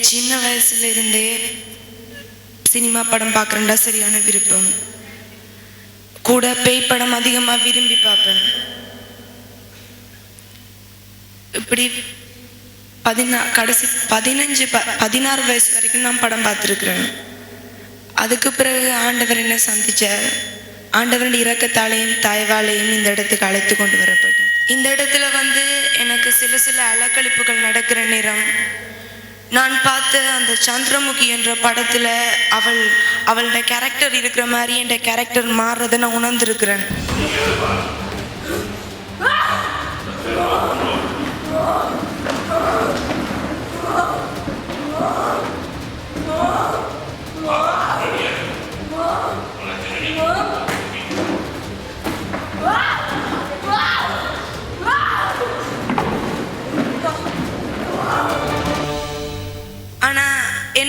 சின்ன வயசுல இருந்தே சினிமா படம் பார்க்குறேன்டா சரியான விருப்பம். கூட பேய் படம் அதிகமாக விரும்பி பார்ப்பேன். இப்படி பதினா கடைசி பதினஞ்சு ப பதினாறு வயசு வரைக்கும் நான் படம் பார்த்துருக்குறேன். அதுக்கு பிறகு ஆண்டவர் என்ன சந்திச்சார். ஆண்டவரின் இறக்கத்தாலையும் தாய்வாலையும் இந்த இடத்துக்கு அழைத்து கொண்டு வரப்பட்டேன். இந்த இடத்துல வந்து எனக்கு சில சில அலக்கழிப்புகள் நடக்கிற நேரம் நான் பார்த்த அந்த சந்திரமுகி என்ற படத்துல அவள் அவளோட கேரக்டர் இருக்கிற மாதிரி என் கேரக்டர் மாறுறதை நான் உணர்ந்திருக்கிறேன். ஆனா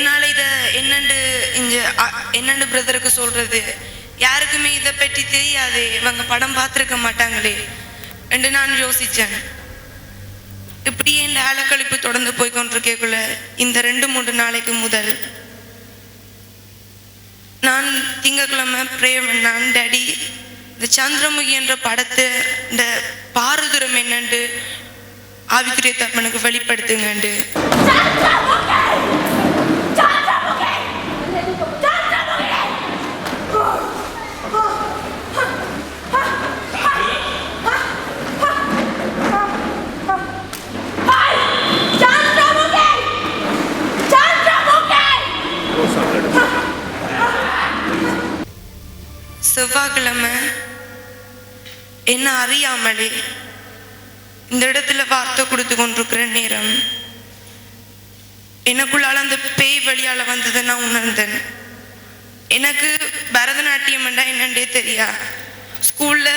என்னால் இதை என்னண்டு இங்கே என்னண்டு பிரதருக்கு சொல்றது? யாருக்குமே இதை பற்றி தெரியாது. இவங்க படம் பார்த்துருக்க மாட்டாங்களே. என்று நான் யோசிச்சேன். இப்படி என் அலக்கழிப்பு தொடர்ந்து போய் கொண்டிருக்கக்குள்ள இந்த ரெண்டு மூன்று நாளைக்கு முதல் நான் திங்கக்கிழமை பிரேம் நான் டேடி இந்த சந்திரமுகி என்ற படத்தை இந்த பாரதுரம் என்னண்டு ஆவிக்குரிய தப்பனுக்கு வெளிப்படுத்துங்கண்டு. செவ்வாய்க்கிழமை. என்ன அறியாமலே இந்த இடத்துல வார்த்தை கொடுத்து கொண்டிருக்கிற நேரம். எனக்குள்ளால அந்த பேய் வழியால வந்ததை நான் உணர்ந்தேன். எனக்கு பரதநாட்டியம் என்னன்றே தெரியா? ஸ்கூல்ல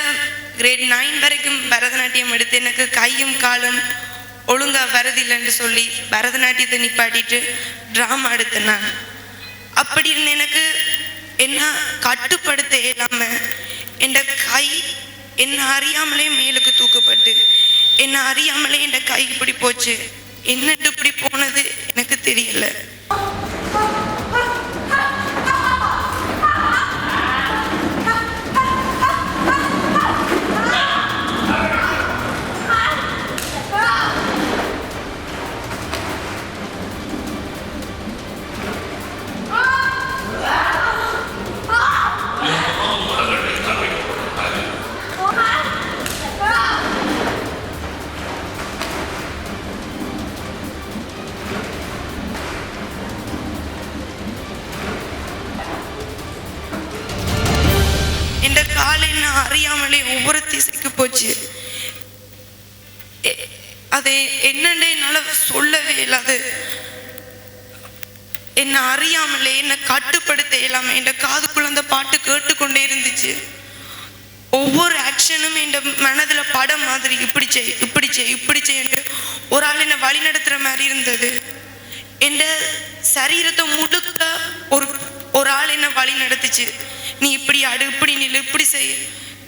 கிரேட் நைன் வரைக்கும் பரதநாட்டியம் எடுத்து எனக்கு கையும் காலும் ஒழுங்கா வரதில்லைன்னு சொல்லி பரதநாட்டியத்தை நிப்பாட்டிட்டு ட்ராமா எடுத்தேன் நான். அப்படி இருந்த எனக்கு என்ன கட்டுப்படுத்த இயலாம என் கை என்ன அறியாமலே மேலுக்கு தூக்கப்பட்டு என்ன அறியாமலே என் கை இப்படி போச்சு என்னட்டு இப்படி போனது எனக்கு தெரியல. அதை என்னன்னு என்னால் சொல்லவே இல்லாது என்னை அறியாமலே என்னை கட்டுப்படுத்த இல்லாமல் என் காதுக்குள்ள அந்த பாட்டு கேட்டுக்கொண்டே இருந்துச்சு. ஒவ்வொரு ஆக்ஷனும் என் மனதில் படம் மாதிரி இப்படி செய் இப்படி செய் இப்படி செய்யு ஒரு ஆள் என்னை வழி நடத்துகிற மாதிரி இருந்தது. என் சரீரத்தை முழுக்க ஒரு ஒரு ஆள் என்னை வழி நடத்துச்சு நீ இப்படி அடு இப்படி நில்லு இப்படி செய்.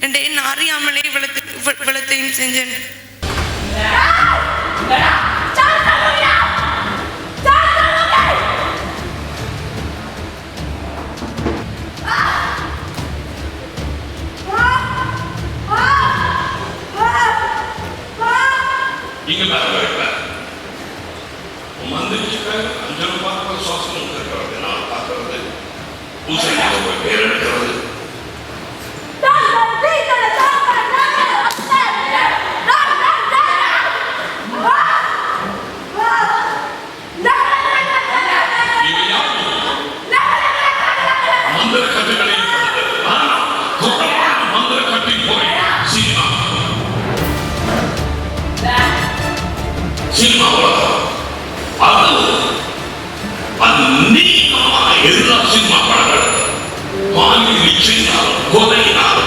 என்ற என்ன அறியாமலே இவ்வளத்து இவ்வளத்தையும் செஞ்சேன். இங்க Holy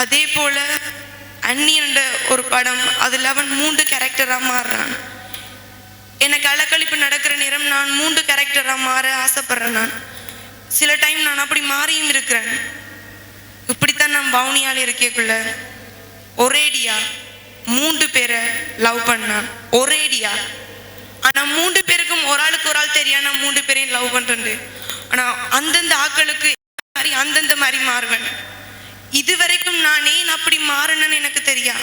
அதே போல அன்னியன்ற ஒரு படம் அதில் அவன் மூன்று கேரக்டராக மாறுறான். எனக்கு அலக்கழிப்பு நடக்கிற நேரம் நான் மூன்று கேரக்டராக மாற ஆசைப்படுறேன் நான். சில டைம் நான் அப்படி மாறியும் இருக்கிறேன். இப்படித்தான் நான் பவுனியால் இருக்கக்குள்ள ஒரேடியா மூன்று பேரை லவ் பண்ணான். ஒரேடியா ஆனால் மூன்று பேருக்கும் ஒரு ஆளுக்கு ஒரு ஆள் தெரியா நான் மூன்று பேரையும் லவ் பண்ணுறேன் ஆனால் அந்தந்த ஆட்களுக்கு மாதிரி அந்தந்த மாதிரி மாறுவேன். இதுவரைக்கும் நான் ஏன் அப்படி மாறினேன்னு எனக்கு தெரியா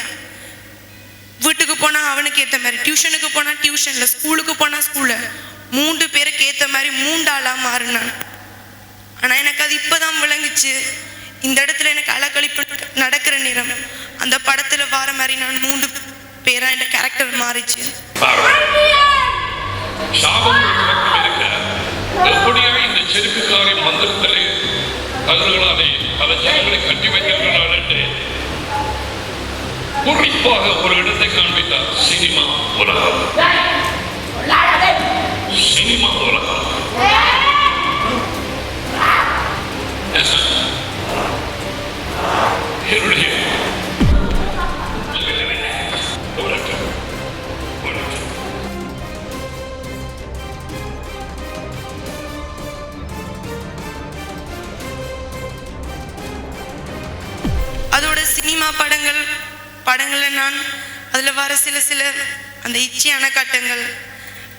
வீட்டுக்கு போனால் அவனுக்கு ஏற்ற மாதிரி டியூஷனுக்கு போனால் டியூஷனில் ஸ்கூலுக்கு போனால் ஸ்கூலில் மூன்று பேருக்கு ஏற்ற மாதிரி மூண்டாளாக மாறினான் ஆனால் எனக்கு அது இப்போதான் விளங்குச்சு. இந்த இடத்துல எனக்கு அலக்கழிப்பு நடக்கிற நேரம். அந்த படத்தில் வார மாதிரி நான் மூன்று பேராக என் கேரக்டர் மாறிச்சு. சாபம் இந்த மந்திரத்திலே பல கட்டி வைக்கின்றனர் என்று குறிப்பாக ஒரு இடத்தை காண்பித்தார். சினிமா உலகம். சினிமா உலகம். என்னுடைய சினிமா படங்கள் படங்களை நான் அதில் வர சில சில அந்த இச்சையான கட்டங்கள்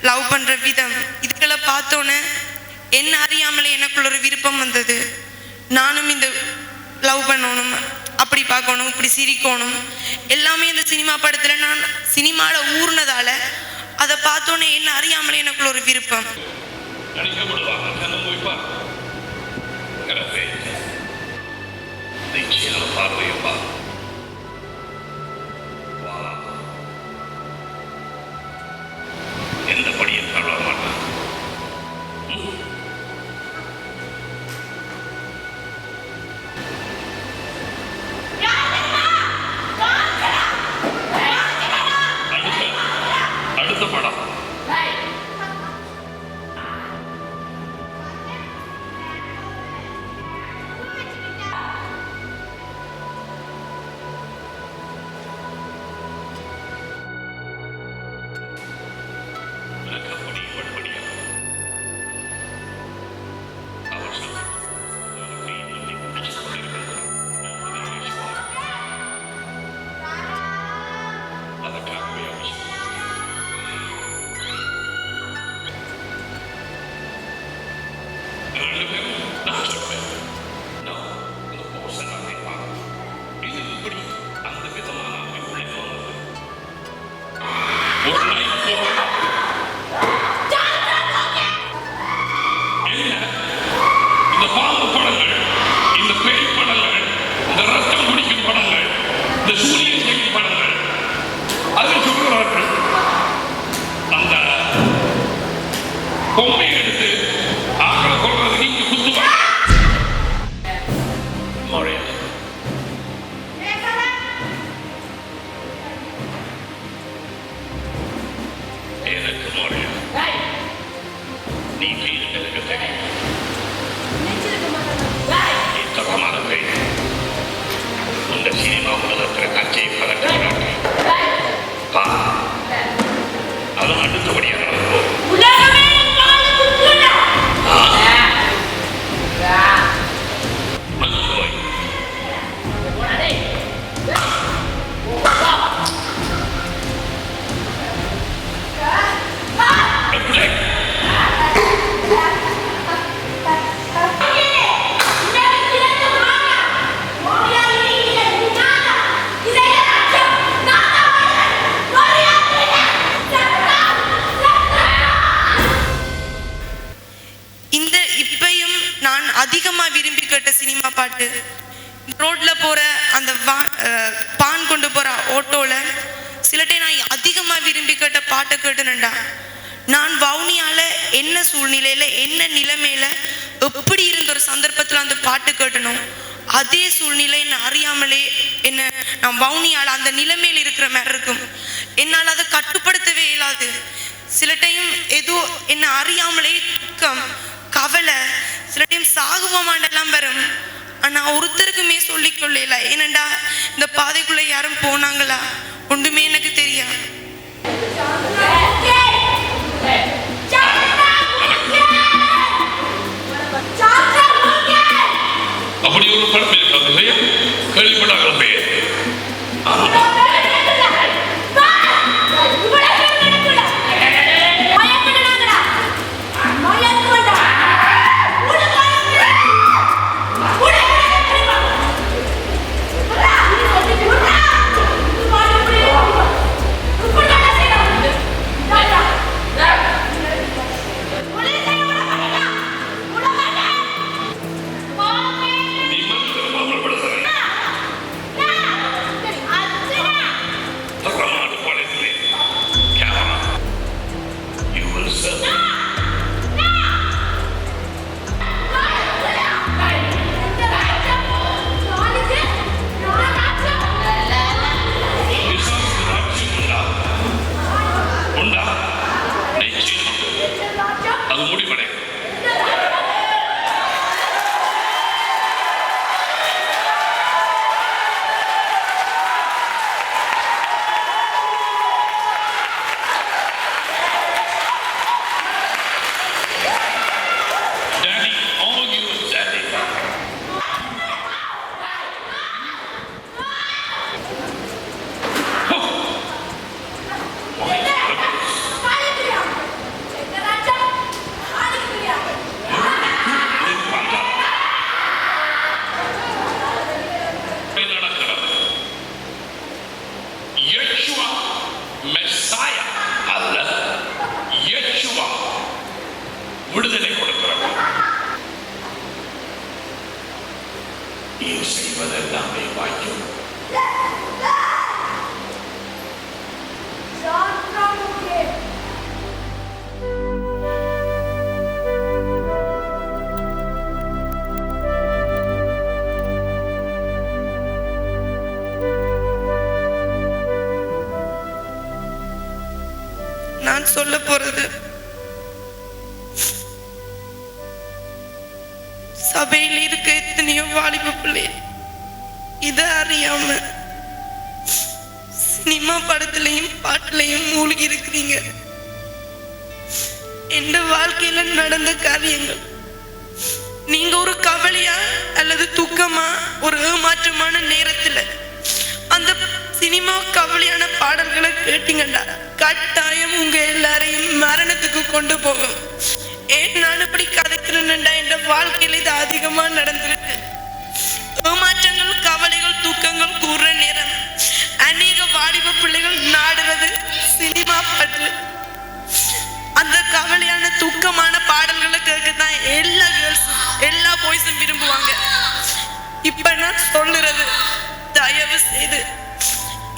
லவ் பண்ணுற விதம் இதுகளை பார்த்தோன்னே என்ன அறியாமலே எனக்குள்ள ஒரு விருப்பம் வந்தது. நானும் இந்த லவ் பண்ணணும் அப்படி பார்க்கணும் இப்படி சிரிக்கணும். எல்லாமே இந்த சினிமா படத்தில் நான் சினிமாவில் ஊர்னதால் அதை பார்த்தோன்னே என்ன அறியாமலே எனக்குள்ள ஒரு விருப்பம். பார்வையப்பா இந்த 体がどこにの நான் அதிகமாக விரும்பி கேட்ட சினிமா பாட்டு. ரோட்ல போற அந்த வா- பான் கொண்டு போற ஆட்டோல சில டைம் நான் அதிகமாக விரும்பி கேட்ட பாட்டை கேட்டுனண்டா நான் வவுனியால என்ன சூழ்நிலையில என்ன நிலைமையில எப்படி இருந்த ஒரு சந்தர்ப்பத்துல அந்த பாட்டு கேட்டணும் அதே சூழ்நிலை என்ன அறியாமலே என்ன நான் வவுனியால அந்த நிலைமையில இருக்கிற மாதிரி இருக்கும். என்னால் அதை கட்டுப்படுத்தவே இயலாது. சில டைம் ஏதோ என்ன அறியாமலே துக்கம் கவலை சாகுவோமாண்டெல்லாம் வரும் ஆனா ஒருத்தருக்குமே சொல்லிக் ஏனண்டா இந்த பாதைக்குள்ள யாரும் போனாங்களா? ஒன்றுமே எனக்கு தெரியாது. அப்படி ஒரு படம் இருக்கிறது இல்லையா? கேள்விப்பட்டாங்களா நான் சொல்ல போறது சபையில் இருக்க எத்தனையோ வாலிப பிள்ளை இத அறியாம சினிமா படத்துலயும் பாட்டுலயும் மூழ்கி இருக்கிறீங்க. எந்த வாழ்க்கையில நடந்த காரியங்கள்? நீங்க ஒரு கவலையா அல்லது துக்கமா ஒரு ஏமாற்றமான நேரத்துல அந்த சினிமா கவலையான பாடல்களை கேட்டீங்கண்டா கட்டாயம் உங்க எல்லாரையும் மரணத்துக்கு கொண்டு போகும். ஏன் நான் இப்படி கதைக்கிறேன்டா என்ற வாழ்க்கையில இது அதிகமா நடந்திருக்கு. ஏமாற்றங்கள் கவலைகள் துக்கங்கள் கூற நேரம். அநேக வாலிப பிள்ளைகள் நாடுறது சினிமா பாட்டு. அந்த கவலையான துக்கமான பாடல்களை கேட்க தான் எல்லா கேர்ள்ஸ் எல்லா பாய்ஸும் விரும்புவாங்க. இப்ப நான் சொல்லுறது தயவு செய்து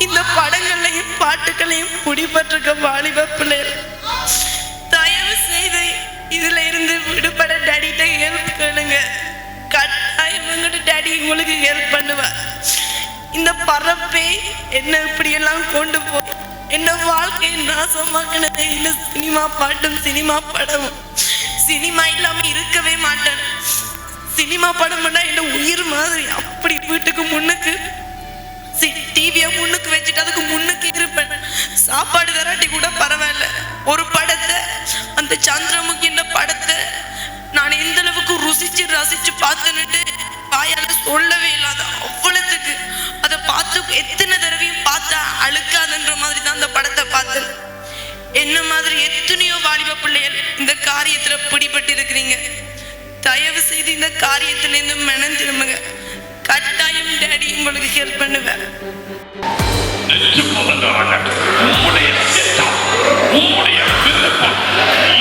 இந்த படங்களையும் பாட்டுகளையும் குடிபட்டிருக்க வாலிப பிள்ளைகள் தயவு செய்து இதுல இருந்து விடுபட டேடிட்ட ஹெல்ப் கேளுங்க. கட்டாயம் உங்களோட டேடி உங்களுக்கு ஹெல்ப் பண்ணுவா இந்த பரப்பே என்ன இப்படி எல்லாம் கொண்டு போய் என்ன வாழ்க்கையை நாசமாக்கினதே? இந்த சினிமா பாட்டும் சினிமா படமும். சினிமா இல்லாம இருக்கவே மாட்டேன் சினிமா படம் என்ன உயிர் மாதிரி? அப்படி வீட்டுக்கு முன்னுக்கு டிவியை முன்னுக்கு வச்சுட்டு அதுக்கு முன்னுக்கு இருப்பேன். சாப்பாடு தராட்டி கூட பரவாயில்ல. ஒரு படத்தை அந்த சந்திரமுகின்ற படத்தை நான் எந்த அளவுக்கு ருசிச்சு ரசிச்சு பார்த்தேன்னுட்டு வாயால சொல்லவே இல்லாத அவ்வளவுக்கு அதை பார்த்து எத்தனை தடவையும் பார்த்தா அழுக்காதுன்ற மாதிரி தான் அந்த படத்தை பார்த்தேன். என்ன மாதிரி எத்தனையோ வாலிப பிள்ளைகள் இந்த காரியத்துல பிடிபட்டு இருக்கிறீங்க தயவு செய்து இந்த காரியத்துல இருந்து மனம் திரும்புங்க கட்டாயம் டேடி உங்களுக்கு ஹெல்ப் பண்ணுவேன் உங்களுடைய முதல்வராக